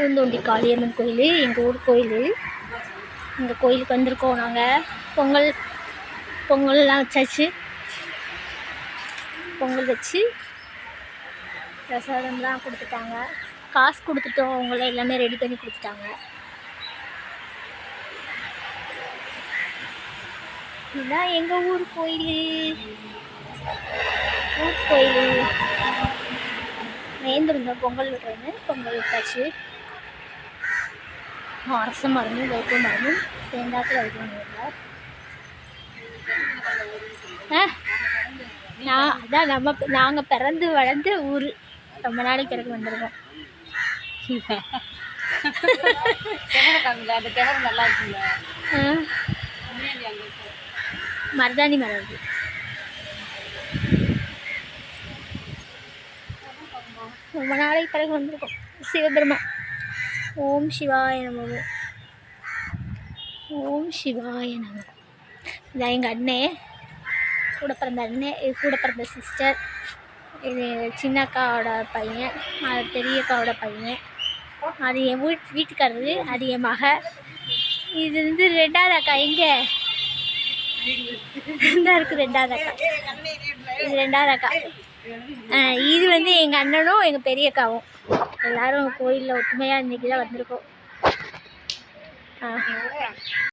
பூந்தோண்டி காளியம்மன் கோயில் எங்கள் ஊர் கோயில். இந்த கோயிலுக்கு வந்திருக்கோம் நாங்கள் பொங்கல் பொங்கல்லாம் வச்சாச்சு. பொங்கல் வச்சு பிரசாதம்லாம் கொடுத்துட்டாங்க. காசு கொடுத்துட்டோம். அவங்கள எல்லாமே ரெடி பண்ணி கொடுத்துட்டாங்க. இதுதான் எங்கள் ஊர் கோயில். ஊர் கோயில். நேர்ந்துருந்தோம். பொங்கல் விடுறேன்னு. பொங்கல் விட்டாச்சு. அரச மரமும் வைப்பு மரமும் சேர்ந்தாக்கில் வைக்கணும் ஆ நான் அதான் நம்ம நாங்கள் பிறந்து வளர்ந்து ஊர் ரொம்ப நாளைக்கு பிறகு வந்திருக்கோம் நல்லா மருதாணி மரம் ரொம்ப நாளைக்கு பிறகு வந்திருக்கோம் சிவபெருமா ஓம் சிவாய நமோ ஓம் சிவாய நமோ இதான் எங்கள் அண்ணே கூட பிறந்த அண்ணே இது கூட பிறந்த சிஸ்டர் இது சின்ன அக்காவோட பையன் அது பெரிய அக்காவோட பையன் அது என் வீட் வீட்டுக்காரரு அது என் மக. இது வந்து ரெண்டாவது அக்கா எங்கே? இந்த இருக்குது ரெண்டாவது அக்கா. இது ரெண்டாவது அக்கா. இது வந்து எங்கள் அண்ணனும் எங்கள் பெரிய அக்காவும் எல்லாரும் கோயிலில் ஒற்றுமையாக இன்றைக்கி தான் வந்திருக்கோம். ஆ.